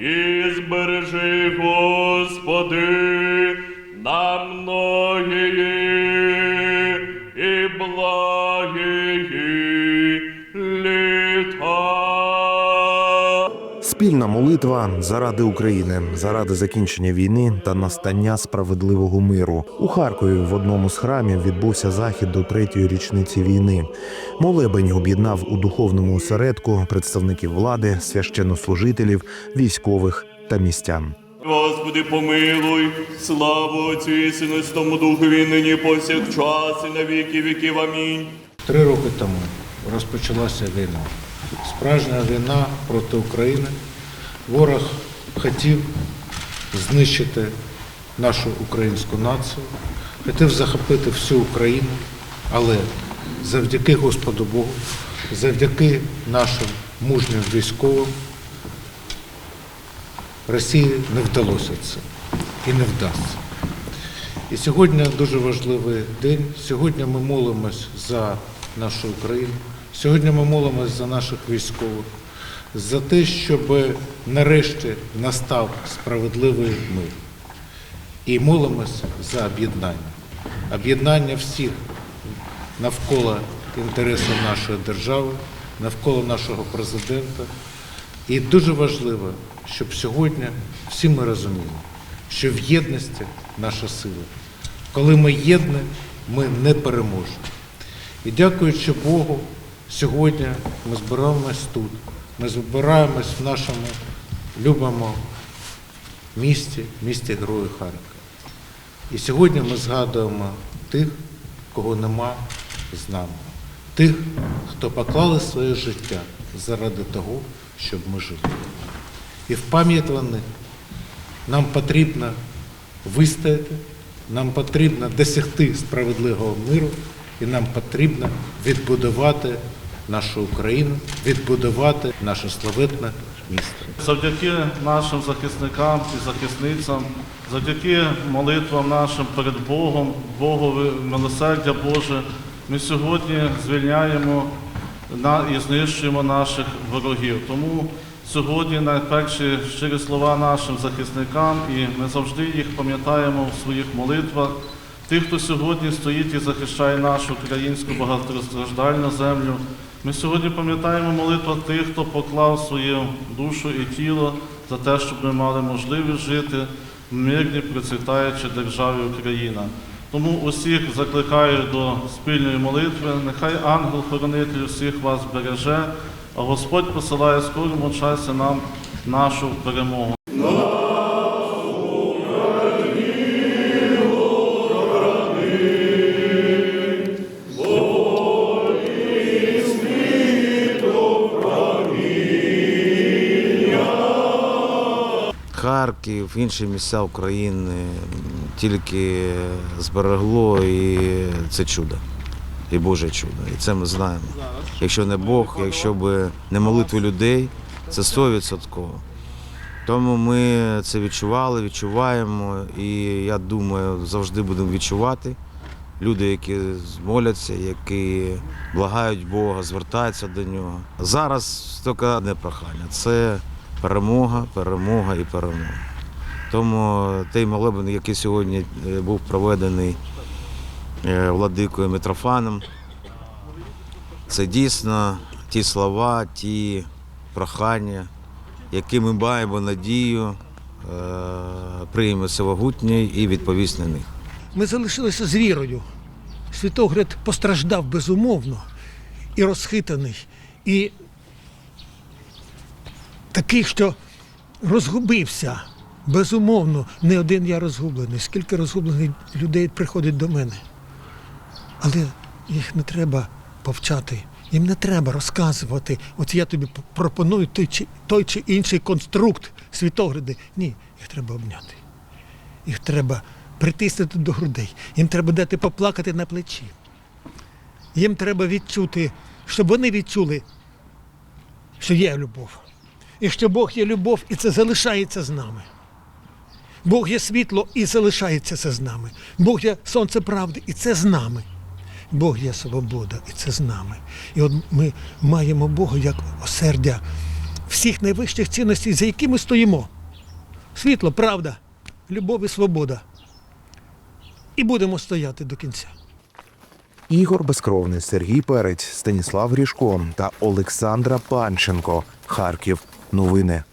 і збережи, Господи, Спільна молитва заради України, заради закінчення війни та настання справедливого миру. У Харкові в одному з храмів відбувся захід до третьої річниці війни. Молебень об'єднав у духовному осередку представників влади, священнослужителів, військових та містян. Господи, помилуй, славу Отцю і Сину, Святому Духові, нині повсякчас і на віки віків. Амінь. Три роки тому розпочалася війна. Справжня війна проти України. Ворог хотів знищити нашу українську націю, хотів захопити всю Україну, але завдяки Господу Богу, завдяки нашим мужнім військовим, Росії не вдалося це і не вдасться. І сьогодні дуже важливий день. Сьогодні ми молимось за нашу Україну. Сьогодні ми молимось за наших військових, за те, щоб нарешті настав справедливий мир. І молимось за об'єднання. Об'єднання всіх навколо інтересів нашої держави, навколо нашого президента. І дуже важливо, щоб сьогодні всі ми розуміли, що в єдності наша сила. Коли ми єдні, ми не переможемо. І дякуючи Богу, сьогодні ми збираємось тут. Ми збираємось в нашому любому місті, місті Герою Харкова. І сьогодні ми згадуємо тих, кого нема з нами, тих, хто поклали своє життя заради того, щоб ми жили. І в пам'ять вони нам потрібно вистояти, нам потрібно досягти справедливого миру, і нам потрібно відбудувати нашу Україну, відбудувати наше славетне місто. Завдяки нашим захисникам і захисницям, завдяки молитвам нашим перед Богом, Богові, милосердя Боже, ми сьогодні звільняємо і знищуємо наших ворогів. Тому сьогодні найперші щирі слова нашим захисникам, і ми завжди їх пам'ятаємо в своїх молитвах. Тих, хто сьогодні стоїть і захищає нашу українську багатостраждальну землю. Ми сьогодні пам'ятаємо молитву тих, хто поклав свою душу і тіло за те, щоб ми мали можливість жити в мирній, процвітаючій державі Україна. Тому усіх закликаю до спільної молитви. Нехай ангел-хоронитель усіх вас береже, а Господь посилає скорому часі нам нашу перемогу. Харків, інші місця України тільки зберегло і це чудо. І Боже чудо. І це ми знаємо. Якщо не Бог, якщо б не молитви людей, це 100%. Тому ми це відчували, відчуваємо, і я думаю, завжди будемо відчувати. Люди, які моляться, які благають Бога, звертаються до нього. Зараз тільки одне прохання це перемога, перемога і перемога. Тому той молебен, який сьогодні е, був проведений е, владикою Митрофаном, це дійсно ті слова, ті прохання, які ми маємо надію, е, прийме всевогутній і відповість на них. Ми залишилися з вірою. Світогляд постраждав безумовно і розхитаний, і такий, що розгубився. Безумовно, не один я розгублений. Скільки розгублених людей приходить до мене. Але їх не треба повчати, їм не треба розказувати. От я тобі пропоную той чи, той чи інший конструкт світогляди. Ні, їх треба обняти. Їх треба притиснути до грудей. Їм треба дати поплакати на плечі. Їм треба відчути, щоб вони відчули, що є любов і що Бог є любов, і це залишається з нами. Бог є світло і залишається це з нами. Бог є сонце правди, і це з нами. Бог є свобода, і це з нами. І от ми маємо Бога як осердя всіх найвищих цінностей, за які ми стоїмо. Світло, правда, любов і свобода. І будемо стояти до кінця. Ігор Безкровний, Сергій Перець, Станіслав Грішко та Олександра Панченко, Харків новини.